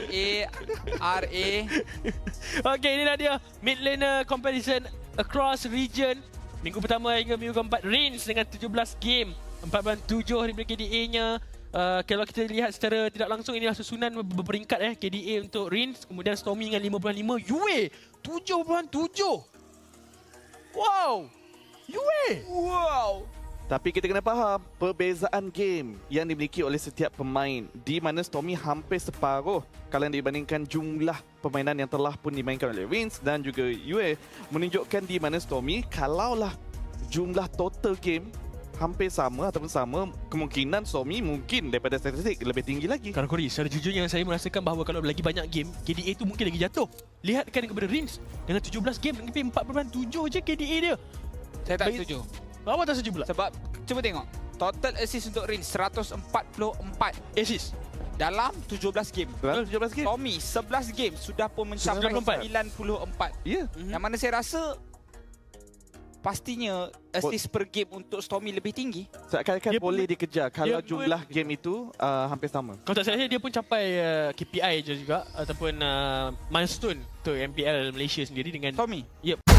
A R A. Okay, inilah dia. Mid laner comparison across region. Minggu pertama hingga minggu keempat Reigns dengan 17 game. 4.7 daripada KDA-nya uh, Kalau kita lihat secara tidak langsung inilah susunan ber- berperingkat eh KDA untuk Reigns Kemudian Stormy dengan 5.5 Yue 7.7 Wow! Yue Wow Tapi kita kena faham perbezaan game yang dimiliki oleh setiap pemain di mana Stormy hampir separuh kalau dibandingkan jumlah permainan yang telah pun dimainkan oleh Vince dan juga Yue menunjukkan di mana Stormy kalaulah jumlah total game hampir sama ataupun sama kemungkinan Stormy mungkin daripada statistik lebih tinggi lagi. Kalau Kori, secara jujurnya saya merasakan bahawa kalau lagi banyak game KDA tu mungkin lagi jatuh Lihatkan kepada Reigns Dengan 17 game Lebih 4.7 je KDA dia Saya tak Baik. setuju Tak setuju pula? Sebab Cuba tengok Total assist untuk Rin 144 Assist Dalam 17 game Dalam 17 game. Tommy 11 game Sudah pun mencapai 94. 94 Ya. Yang mana saya rasa Pastinya Assist per game untuk Stormy lebih tinggi Seakan-akan Dia pun- boleh dikejar kalau pun- jumlah game itu uh, hampir sama. Kalau tak salah dia pun capai uh, KPI je juga Ataupun uh, milestone untuk MPL Malaysia sendiri dengan Tommy Yep